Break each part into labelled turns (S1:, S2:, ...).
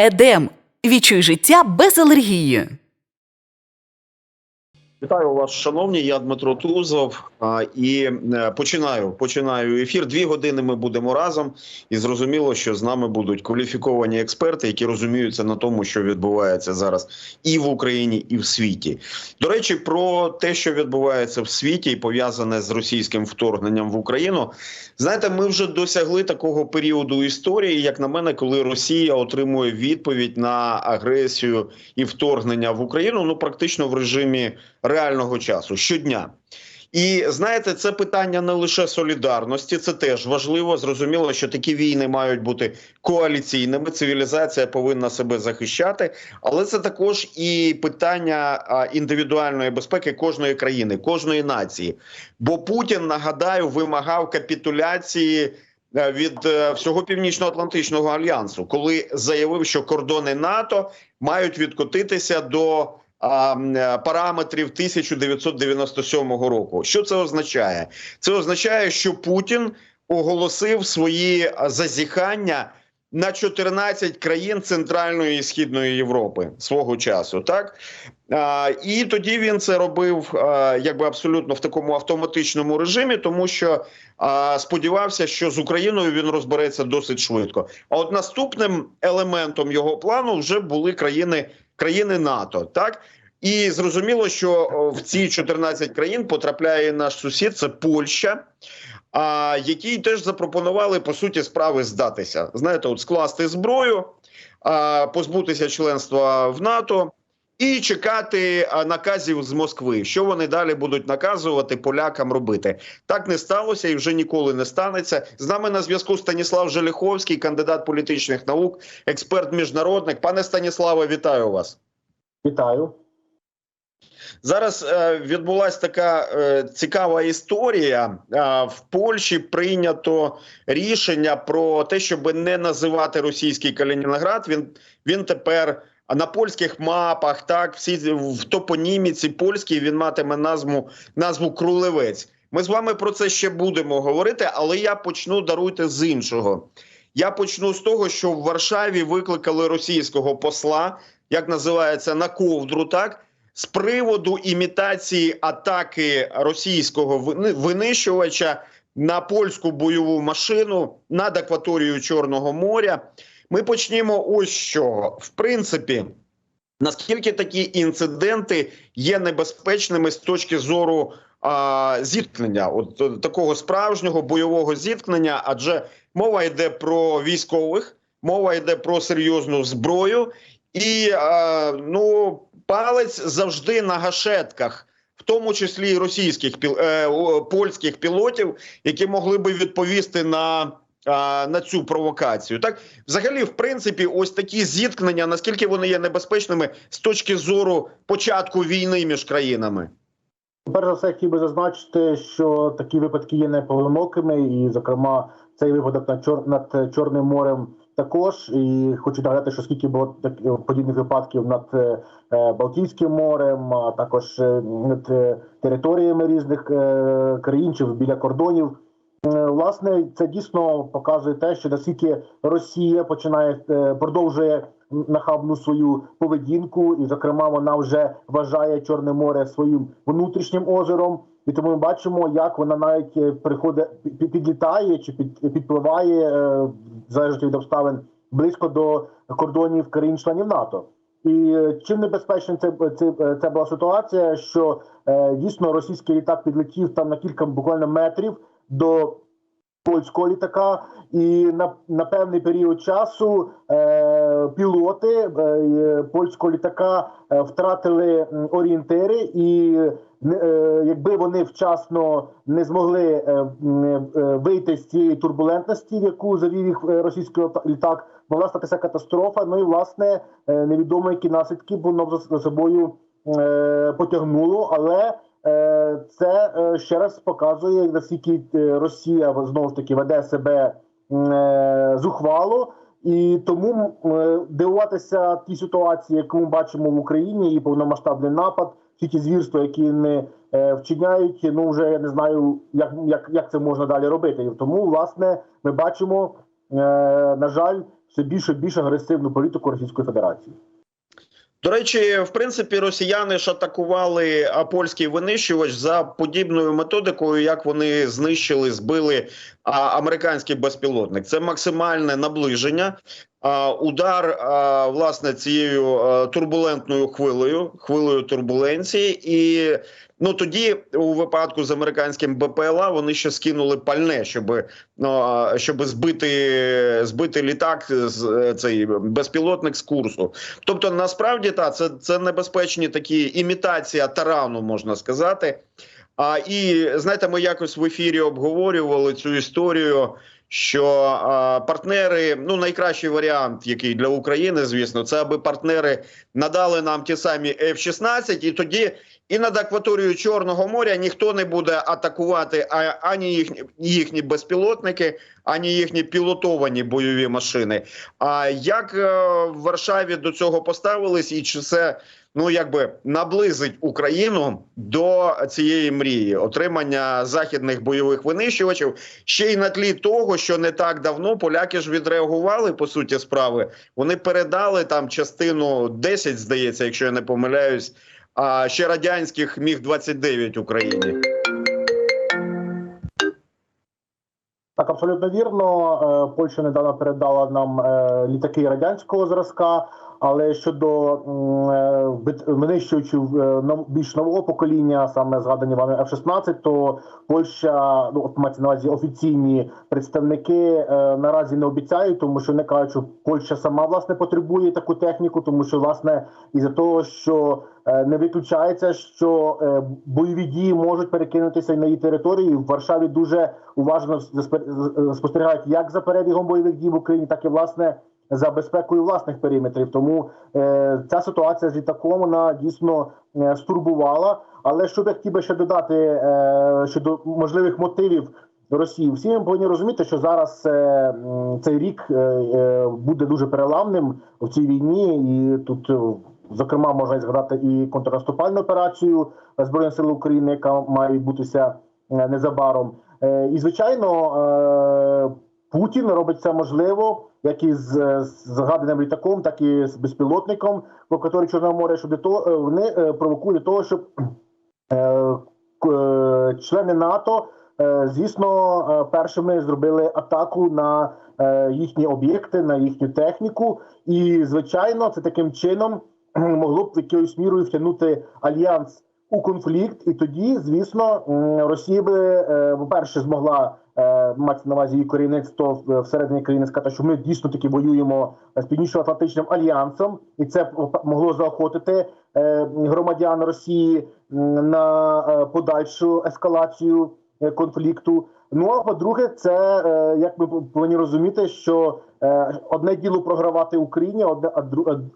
S1: Едем. Відчуй життя без алергії.
S2: Вітаю вас, шановні. Я Дмитро Тузов. І е, починаю. Починаю ефір. Дві години ми будемо разом, і зрозуміло, що з нами будуть кваліфіковані експерти, які розуміються на тому, що відбувається зараз і в Україні, і в світі. До речі, про те, що відбувається в світі, і пов'язане з російським вторгненням в Україну. Знаєте, ми вже досягли такого періоду історії, як на мене, коли Росія отримує відповідь на агресію і вторгнення в Україну, ну практично в режимі реального часу щодня. І знаєте, це питання не лише солідарності, це теж важливо. Зрозуміло, що такі війни мають бути коаліційними. Цивілізація повинна себе захищати, але це також і питання індивідуальної безпеки кожної країни, кожної нації. Бо Путін нагадаю вимагав капітуляції. е, Від е, всього північно-атлантичного альянсу, коли заявив, що кордони НАТО мають відкотитися до параметрів 1997 року. Що це означає? Це означає, що Путін оголосив свої зазіхання на 14 країн Центральної і Східної Європи свого часу. Так а, і тоді він це робив а, якби абсолютно в такому автоматичному режимі, тому що а, сподівався, що з Україною він розбереться досить швидко. А от наступним елементом його плану вже були країни країни НАТО, так і зрозуміло, що в ці 14 країн потрапляє наш сусід, це Польща. А якій теж запропонували по суті справи здатися. Знаєте, от скласти зброю, позбутися членства в НАТО і чекати наказів з Москви, що вони далі будуть наказувати полякам робити. Так не сталося і вже ніколи не станеться. З нами на зв'язку Станіслав Желіховський, кандидат політичних наук, експерт міжнародник. Пане Станіславе, вітаю вас.
S3: Вітаю.
S2: Зараз е, відбулася така е, цікава історія. Е, в Польщі прийнято рішення про те, щоб не називати російський Калінінград. Він він тепер на польських мапах, так всі в топоніміці польській він матиме назву назву Крулевець. Ми з вами про це ще будемо говорити, але я почну даруйте з іншого. Я почну з того, що в Варшаві викликали російського посла, як називається на ковдру, так з приводу імітації атаки російського винищувача на польську бойову машину над акваторією Чорного моря. Ми почнемо ось чого. В принципі, наскільки такі інциденти є небезпечними з точки зору а, зіткнення, от е, такого справжнього бойового зіткнення, адже мова йде про військових, мова йде про серйозну зброю, і а, ну палець завжди на гашетках, в тому числі і російських е, польських пілотів, які могли би відповісти на. На цю провокацію, так взагалі, в принципі, ось такі зіткнення, наскільки вони є небезпечними з точки зору початку війни між країнами.
S3: Перш за все, хотів би зазначити, що такі випадки є непоодинокими, і, зокрема, цей випадок над, Чор... над Чорним морем також. І хочу нагадати, що скільки було так... подібних випадків над е, Балтійським морем, а також е, над е, територіями різних е, країн чи біля кордонів. Е, Власне, це дійсно показує те, що наскільки Росія починає е, продовжує нахабну свою поведінку, і, зокрема, вона вже вважає Чорне море своїм внутрішнім озером. І тому ми бачимо, як вона навіть е, приходить підлітає чи підпливає, е, залежно від обставин, близько до кордонів країн-членів НАТО. І е, чим небезпечним це, це, е, це була ситуація, що е, дійсно російський літак підлетів там на кілька буквально метрів до польського літака, і на, на певний період часу е, пілоти е, польського літака е, втратили орієнтири, і е, якби вони вчасно не змогли е, е, вийти з цієї турбулентності, в яку завів їх е, російський літак, могла статися катастрофа. Ну і власне е, невідомо, які наслідки воно за, собою е, потягнуло, але Е, Це е, ще раз показує, наскільки е, Росія знову ж таки веде себе е, зухвало, і тому е, дивуватися тій ситуації, яку ми бачимо в Україні, і повномасштабний напад, всі ті звірства, які не е, вчиняють. Ну вже я не знаю, як, як, як це можна далі робити. І тому, власне, ми бачимо, е, на жаль, все більше і більш агресивну політику Російської Федерації.
S2: До речі, в принципі, росіяни ж атакували польський винищувач за подібною методикою, як вони знищили, збили американський безпілотник. Це максимальне наближення. Удар власне цією турбулентною хвилею, хвилею турбуленції, і ну тоді, у випадку з американським БПЛА, вони ще скинули пальне, щоб, ну, щоб збити, збити літак з цей безпілотник з курсу. Тобто, насправді та це, це небезпечні такі імітація тарану, можна сказати. А і знаєте, ми якось в ефірі обговорювали цю історію. Що а, партнери, ну найкращий варіант, який для України, звісно, це аби партнери надали нам ті самі F-16, і тоді і над акваторією Чорного моря ніхто не буде атакувати ані їхні, їхні безпілотники, ані їхні пілотовані бойові машини. А як е, в Варшаві до цього поставились, і чи це ну якби наблизить Україну до цієї мрії отримання західних бойових винищувачів ще й на тлі того, що не так давно поляки ж відреагували по суті справи. Вони передали там частину 10, здається, якщо я не помиляюсь. А ще радянських міг 29 Україні.
S3: Так, абсолютно вірно. Е, Польща недавно передала нам е, літаки радянського зразка. Але щодо е, винищувачів е, більш нового покоління, саме згадані вами F-16, то Польща, ну мається на увазі офіційні представники е, наразі не обіцяють, тому що не кажуть, що Польща сама власне потребує таку техніку, тому що власне із-за того, що не виключається, що бойові дії можуть перекинутися на її території. В Варшаві дуже уважно спостерігають як за перебігом бойових дій в Україні, так і власне за безпекою власних периметрів. Тому е, ця ситуація з літаком вона дійсно е, стурбувала. Але що я хотів би ще додати е, щодо можливих мотивів Росії, всі ми повинні розуміти, що зараз е, цей рік е, е, буде дуже переламним в цій війні, і тут. е, Зокрема, можна згадати і контрнаступальну операцію Збройних сил України, яка має відбутися е, незабаром. І звичайно, Путін робить це можливо, як і з, згаданим літаком, так і з безпілотником в акваторії Чорного моря, щоб того е, вони е, провокують того, щоб е, члени НАТО, звісно, першими зробили атаку на їхні об'єкти, на їхню техніку. І звичайно, це таким чином могло б якоюсь мірою втягнути альянс у конфлікт, і тоді, звісно, Росія би, е, по-перше, змогла е, мати на увазі її керівництво всередині країни сказати, що ми дійсно таки воюємо з північно-атлантичним альянсом, і це могло заохотити е, громадян Росії на е, подальшу ескалацію е, конфлікту. Ну а по-друге, це е, як ми повинні розуміти, що е, одне діло програвати Україні, одне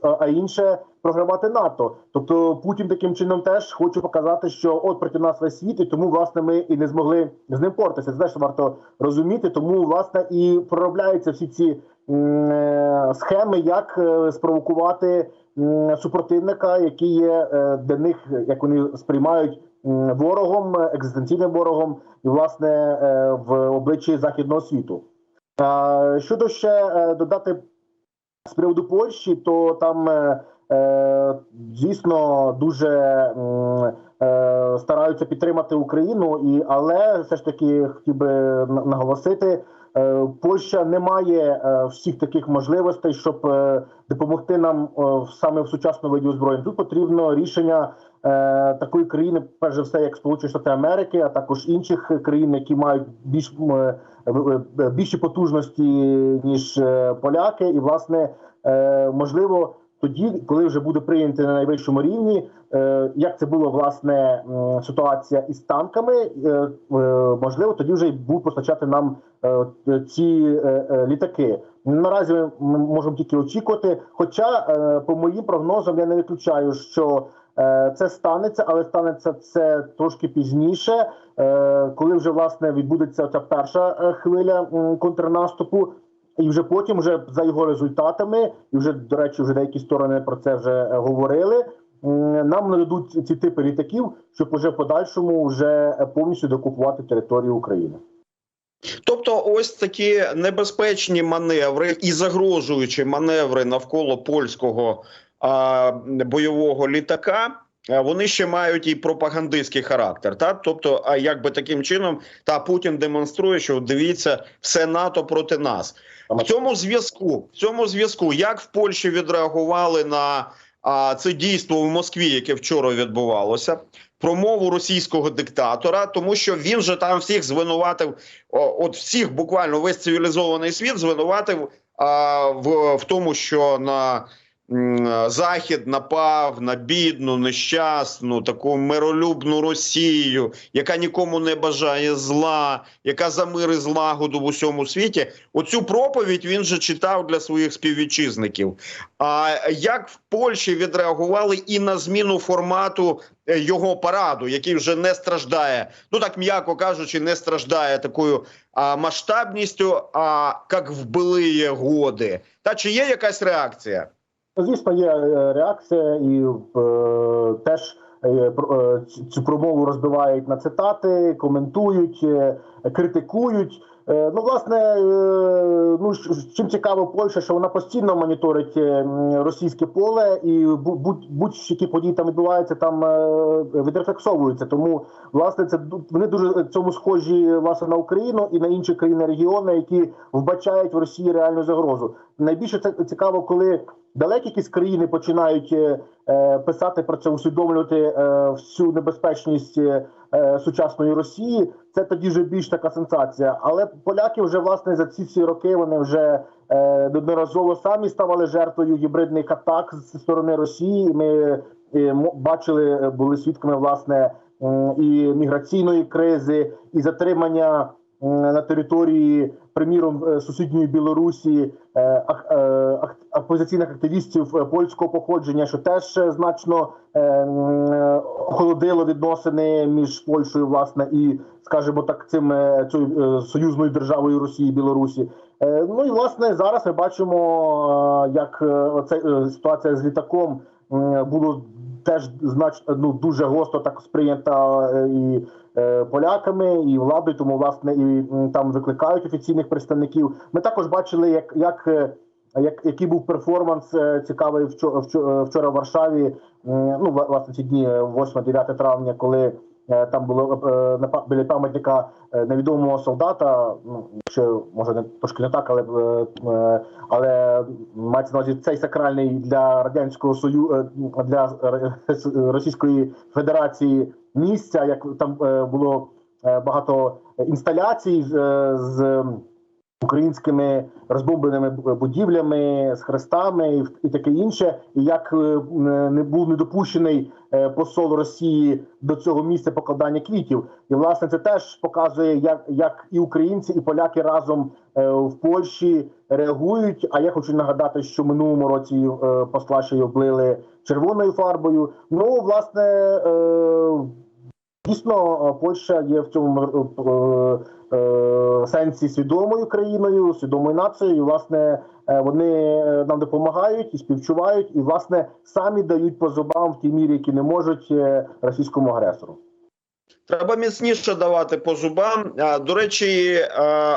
S3: а, інше програвати НАТО. Тобто Путін таким чином теж хоче показати, що от проти нас весь світ, і тому власне ми і не змогли з ним портитися. Це теж варто розуміти. Тому власне і проробляються всі ці е, схеми, як е, спровокувати супротивника, який є е, для них, як вони сприймають ворогом, е, екзистенційним ворогом, і власне е, в обличчі західного світу. Щодо ще е, додати з приводу Польщі, то там е, е, звісно дуже стараються підтримати Україну, і але все ж таки хотів би наголосити. Польща не має всіх таких можливостей, щоб допомогти нам саме в сучасному виді озброєнь. Тут потрібно рішення такої країни, перш за все, як Сполучені Штати Америки, а також інших країн, які мають більш е, е, більші потужності ніж е, поляки, і власне е, можливо. Тоді, коли вже буде прийнято на найвищому рівні, е, як це було власне ситуація із танками, е, е, можливо, тоді вже й будуть постачати нам е, ці е, е, літаки. Наразі ми можемо тільки очікувати. Хоча, е, по моїм прогнозам, я не виключаю, що е, це станеться, але станеться це трошки пізніше, е, коли вже власне відбудеться ця перша е, хвиля контрнаступу. І вже потім, вже за його результатами, і вже до речі, вже деякі сторони про це вже е, говорили. Нам нададуть ці типи літаків, щоб уже в подальшому вже е, повністю докупувати територію України.
S2: Тобто, ось такі небезпечні маневри і загрожуючі маневри навколо польського бойового літака. Вони ще мають і пропагандистський характер, та тобто, а якби таким чином, та Путін демонструє, що дивіться, все НАТО проти нас. В цьому зв'язку, в цьому зв'язку, як в Польщі відреагували на а, це дійство в Москві, яке вчора відбувалося, промову російського диктатора, тому що він же там всіх звинуватив, от всіх буквально весь цивілізований світ звинуватив а, в, в тому, що на Захід напав на бідну, нещасну, таку миролюбну Росію, яка нікому не бажає зла, яка за мир і злагоду в усьому світі. Оцю проповідь він же читав для своїх співвітчизників. А як в Польщі відреагували і на зміну формату е, його параду, який вже не страждає, ну так м'яко кажучи, не страждає такою а, масштабністю, а як в былиє годи. Та чи є якась реакція?
S3: Звісно, є е, реакція, і е, теж е, е, цю промову розбивають на цитати, коментують, е, критикують. Е, Ну, власне, е, ну чим цікаво Польща, що вона постійно моніторить е, російське поле, і будь- будь-які події там відбуваються, там відрефлексовуються. Тому власне це вони дуже цьому схожі власне на Україну і на інші країни регіону, які вбачають в Росії реальну загрозу. Найбільше це цікаво, коли далекі якісь країни починають писати про це, усвідомлювати всю небезпечність е, сучасної Росії. Це тоді вже більш така сенсація. Але поляки вже власне за ці всі роки вони вже е, неодноразово самі ставали жертвою гібридних атак зі сторони Росії. Ми е, бачили, були свідками власне і міграційної кризи, і затримання на території, приміром, е, сусідньої Білорусі е, е, опозиційних активістів польського походження, що теж значно охолодило відносини між Польщею, власне, і, скажімо так, цим цією союзною державою Росії Білорусі. Ну і власне зараз ми бачимо, як оця ситуація з літаком було теж значно ну дуже гостро так сприйнята е, і е, поляками, і владою. Тому власне і там викликають офіційних представників. Ми також бачили, як як. е, як який був перформанс цікавий вчора, вчора в Варшаві? Ну власне ці дні 8-9 травня, коли там було біля пам'ятника невідомого солдата. Ну якщо може не трошки не так, але е, е, але мається на увазі цей сакральний для радянського союзу для Р- Російської Федерації місця, як там е, було е, багато інсталяцій е, з українськими розбомбленими будівлями з хрестами і, таке інше, і як е, не був недопущений е, посол Росії до цього місця покладання квітів, і власне це теж показує, як, як і українці, і поляки разом е, в Польщі реагують. А я хочу нагадати, що минулому році е, посла ще й облили червоною фарбою. Ну власне. Е, Дійсно, е, Польща є в цьому е, е, сенсі свідомою країною, свідомою нацією. Власне, е, вони е, нам допомагають і співчувають, і власне самі дають по зубам в тій мірі, які не можуть е, російському агресору.
S2: Треба міцніше давати по зубам. До речі,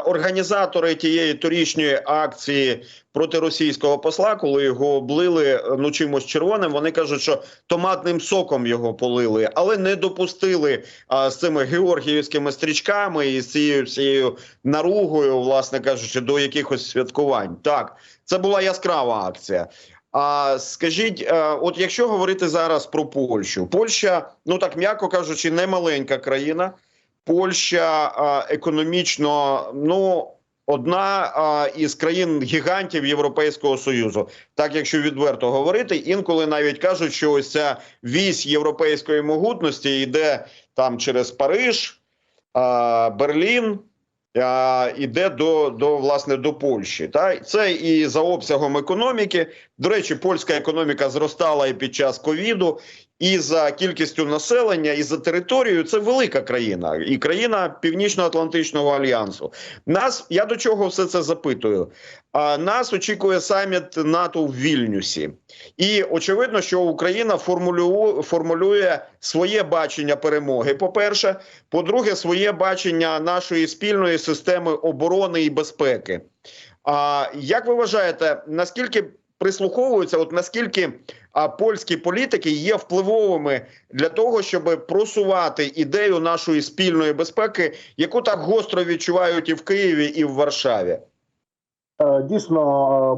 S2: організатори тієї торічньої акції проти російського посла, коли його облили ну чимось червоним, вони кажуть, що томатним соком його полили, але не допустили з цими георгіївськими стрічками і з цією всією наругою, власне кажучи, до якихось святкувань. Так, це була яскрава акція. А скажіть, е, от якщо говорити зараз про Польщу, Польща, ну так м'яко кажучи, не маленька країна. Польща економічно, ну одна із країн гігантів Європейського союзу. Так, якщо відверто говорити, інколи навіть кажуть, що ось ця вісь європейської могутності йде там через Париж, Берлін. Іде до, до власне до Польщі, та це і за обсягом економіки До речі, польська економіка зростала і під час ковіду, і за кількістю населення, і за територією це велика країна, і країна Північно-Атлантичного альянсу. Нас я до чого все це запитую. А нас очікує саміт НАТО в Вільнюсі, і очевидно, що Україна формулює, формулює своє бачення перемоги. По перше, по-друге, своє бачення нашої спільної системи оборони і безпеки. А як ви вважаєте, наскільки прислуховуються, от наскільки а, польські політики є впливовими для того, щоб просувати ідею нашої спільної безпеки, яку так гостро відчувають і в Києві, і в Варшаві?
S3: Е, Дійсно,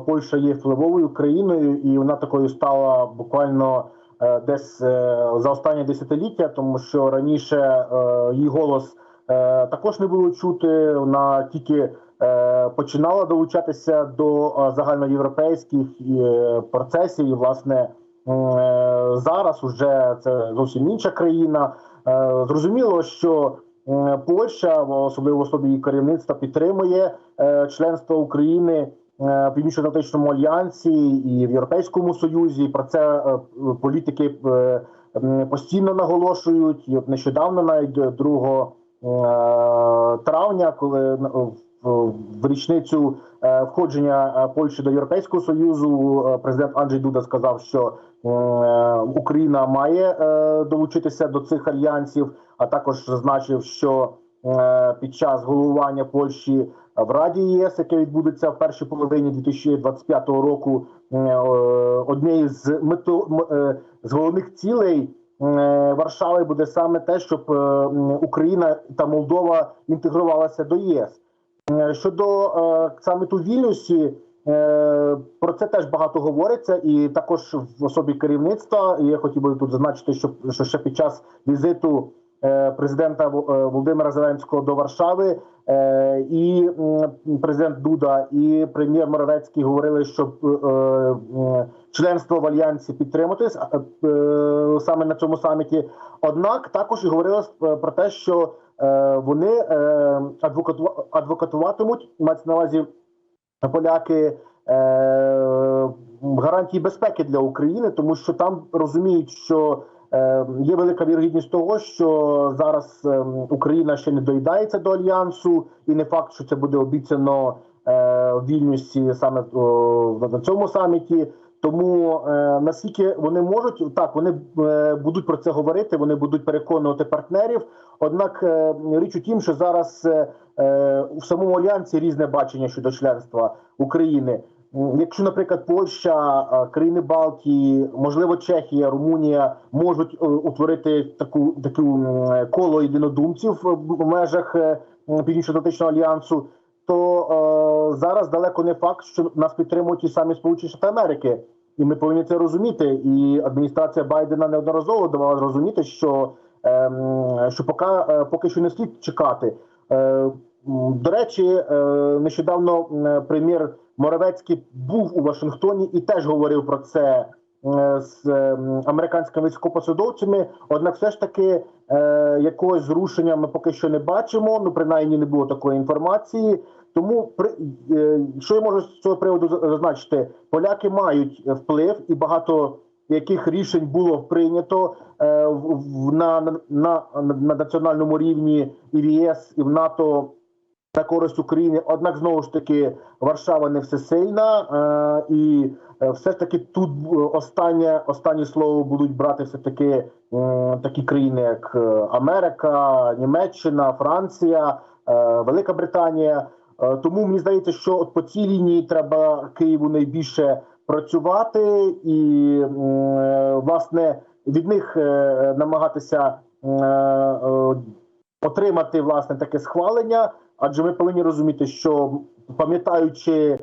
S3: е, Польща є впливовою країною, і вона такою стала буквально е, десь за останні десятиліття, тому що раніше її голос також не було чути. Вона тільки починала долучатися до е, загальноєвропейських е, процесів. І власне е, зараз уже це зовсім інша країна. Зрозуміло, що Польща, особливо особі її керівництва, підтримує членство України в Північно-Атлантичному альянсі і в Європейському Союзі. Про це політики постійно наголошують. І от нещодавно, навіть 2 е, травня, коли в, в річницю е, входження е, Польщі до Європейського союзу, е, президент Анджей Дуда сказав, що е, Україна має е, долучитися до цих альянсів, а також зазначив, що е, під час головування Польщі в Раді ЄС, яке відбудеться в першій половині 2025 року, е, е, однією з мету е, з головних цілей е, Варшави буде саме те, щоб е, Україна та Молдова інтегрувалася до єС. Е, Щодо е, саміту Вільнюсі, е, про це теж багато говориться, і також в особі керівництва. І я хотів би тут зазначити, що, що ще під час візиту президента Володимира Зеленського до Варшави і президент Дуда, і прем'єр Моровецький говорили, що членство в альянсі підтримати саме на цьому саміті. Однак також і говорили про те, що вони е, адвокатуватимуть, мається на увазі поляки е, гарантії безпеки для України, тому що там розуміють, що е, є велика вірогідність того, що зараз е, Україна ще не доїдається до альянсу, і не факт, що це буде обіцяно е, в Вільнюсі саме на цьому саміті. Тому е, наскільки вони можуть, так вони е, будуть про це говорити, вони будуть переконувати партнерів. Однак е, річ у тім, що зараз е, е, в самому альянсі різне бачення щодо членства України. Якщо, наприклад, Польща, е, країни Балтії, можливо, Чехія, Румунія можуть е, утворити таку таку коло єдинодумців в межах е, Північно-Атлантичного альянсу, то е, зараз далеко не факт, що нас підтримують і самі Сполучені Штати Америки. І ми повинні це розуміти. І адміністрація Байдена неодноразово давала зрозуміти, що, ем, що поки, е, поки що не слід чекати. Е, до речі, е, нещодавно прем'єр Моровецький був у Вашингтоні і теж говорив про це е, з ем, американськими військовопосадовцями. Однак, все ж таки, е, якогось зрушення ми поки що не бачимо. Ну принаймні не було такої інформації. Тому е, що я можу з цього приводу зазначити, поляки мають е, вплив, і багато яких рішень було прийнято е, на, на, на, на національному рівні і в ЄС і в НАТО на користь України. Однак знову ж таки Варшава не всесильна, е, і е, все ж таки тут е, останнє останнє слово будуть брати все таки такі країни, як Америка, Німеччина, Франція, Велика Британія. Тому мені здається, що от по цій лінії треба Києву найбільше працювати і власне від них намагатися отримати власне таке схвалення. Адже ми повинні розуміти, що пам'ятаючи е,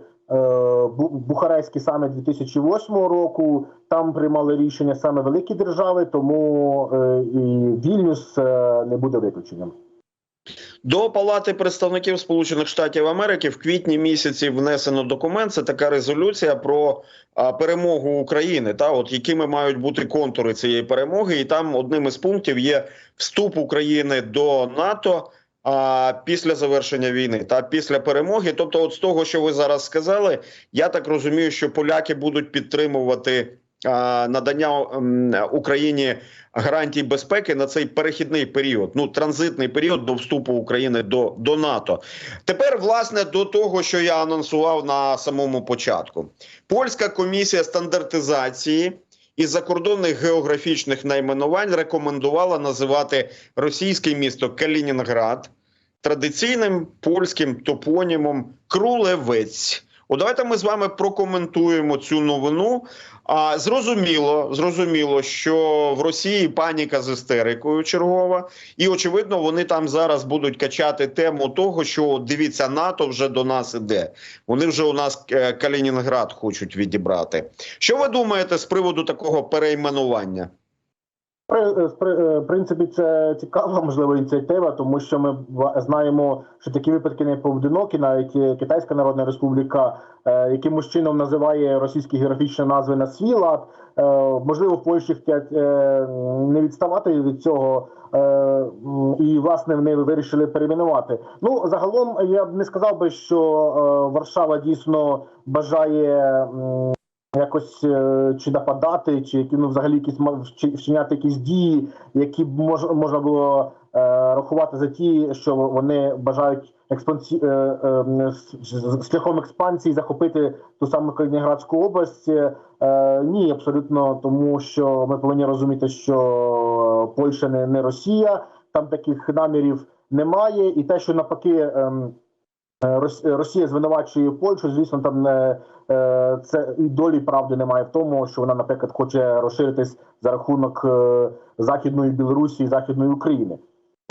S3: Бу- Бухарестський саміт 2008 року, там приймали рішення саме великі держави, тому е, і Вільнюс е, не буде виключенням.
S2: До Палати представників Сполучених Штатів Америки в квітні місяці внесено документ. Це така резолюція про перемогу України. Та от якими мають бути контури цієї перемоги, і там одним із пунктів є вступ України до НАТО а, після завершення війни та після перемоги. Тобто, от з того, що ви зараз сказали, я так розумію, що поляки будуть підтримувати надання Україні гарантій безпеки на цей перехідний період, ну транзитний період до вступу України до, до НАТО. Тепер, власне, до того, що я анонсував на самому початку, польська комісія стандартизації із закордонних географічних найменувань рекомендувала називати російське місто Калінінград традиційним польським топонімом Крулевець. От давайте ми з вами прокоментуємо цю новину. А зрозуміло, зрозуміло, що в Росії паніка з істерикою чергова, і очевидно, вони там зараз будуть качати тему того, що дивіться, НАТО вже до нас іде. Вони вже у нас е, Калінінград хочуть відібрати. Що ви думаєте з приводу такого перейменування?
S3: Е, е, В принципі, це цікава можливо ініціатива, тому що ми знаємо, що такі випадки не поодинокі. Навіть е, Китайська Народна Республіка якимось чином називає російські географічні назви на свій лад. Можливо, в Польщі хочуть е, не відставати від цього. І власне вони вирішили перейменувати. Ну загалом я б не сказав би, що Варшава дійсно бажає якось е, чи нападати, чи які ну взагалі якісь ма- вчиняти якісь дії, які б мож, можна було е, рахувати за ті, що вони бажають експансі е, е, шляхом експансії захопити ту саму Калінінградську область. Е, ні, абсолютно, тому що ми повинні розуміти, що Польща не, не Росія, там таких намірів немає, і те, що навпаки. Е, Росія звинувачує Польщу. Звісно, там не е, це і долі правди немає в тому, що вона, наприклад, хоче розширитись за рахунок е, західної Білорусі і західної України.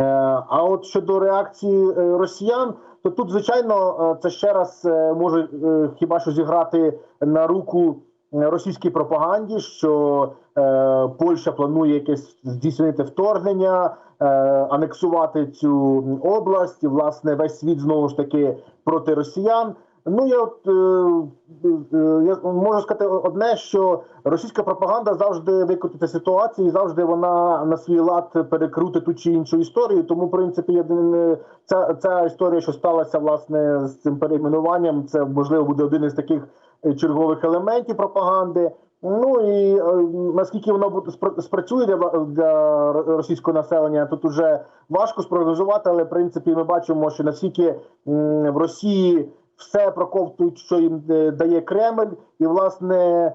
S3: Е, А от щодо реакції е, росіян, то тут, звичайно, е, це ще раз е, може е, хіба що зіграти на руку е, російській пропаганді, що е, Польща планує якесь здійснити вторгнення, е, анексувати цю область, і власне весь світ знову ж таки проти росіян. Ну я от е, е, я можу сказати одне, що російська пропаганда завжди викрутить ситуацію, і завжди вона на свій лад перекрутить ту чи іншу історію. Тому, в принципі, я ця, ця історія, що сталася власне з цим перейменуванням, це можливо буде один із таких чергових елементів пропаганди. Ну і е, наскільки воно буде спра- спрацює для, для російського населення, тут уже важко спрогнозувати, але в принципі ми бачимо, що наскільки в Росії все проковтують, що їм е, дає Кремль, і власне е,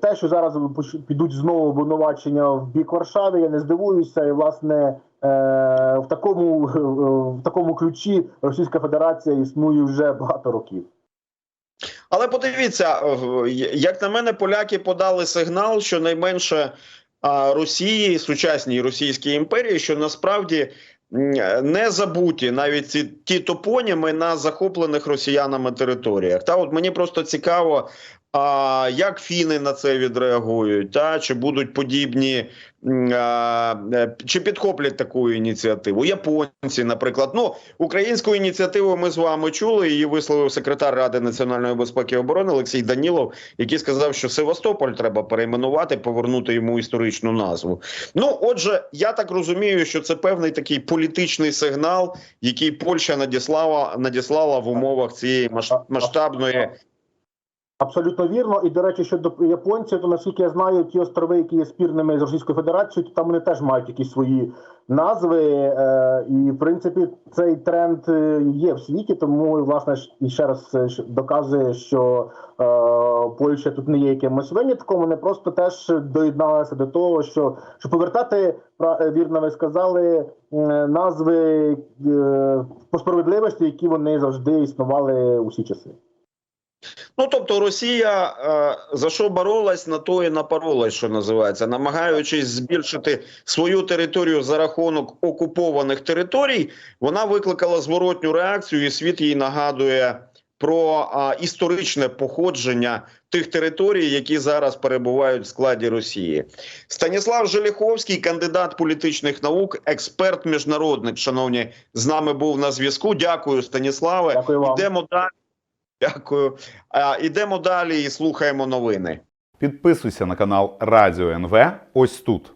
S3: те, що зараз підуть знову обвинувачення в бік Варшави, я не здивуюся, і власне е, в такому в такому ключі Російська Федерація існує вже багато років.
S2: Але подивіться, як на мене, поляки подали сигнал, що найменше Росії, сучасній Російській імперії, що насправді не забуті навіть ці ті топоніми на захоплених росіянами територіях. Та от мені просто цікаво, а, як фіни на це відреагують, та чи будуть подібні, а, е, чи підхоплять таку ініціативу? Японці, наприклад, ну українську ініціативу ми з вами чули. Її висловив секретар Ради національної безпеки і оборони Олексій Данілов, який сказав, що Севастополь треба перейменувати, повернути йому історичну назву. Ну, отже, я так розумію, що це певний такий політичний сигнал, який Польща надіслала надіслала в умовах цієї масштабної.
S3: Абсолютно вірно. І до речі, щодо японців, то наскільки я знаю, ті острови, які є спірними з Російською Федерацією, то там вони теж мають якісь свої назви. Е, і в принципі цей тренд е, є в світі, тому власне і ще раз е, доказує, що Польща тут не є якимось винятком. Вони просто теж доєдналися до того, що, що повертати вірно, ви сказали назви по справедливості, які вони завжди існували усі часи.
S2: Ну тобто Росія е, за що боролась, на то і напоролась, що називається, намагаючись збільшити свою територію за рахунок окупованих територій, вона викликала зворотню реакцію, і світ їй нагадує про а, історичне походження тих територій, які зараз перебувають в складі Росії. Станіслав Желіховський, кандидат політичних наук, експерт міжнародник. Шановні, з нами був на зв'язку. Дякую, Станіславе.
S3: Дякую вам.
S2: Йдемо далі. Дякую. А, ідемо далі і слухаємо новини.
S4: Підписуйся на канал Радіо НВ ось тут.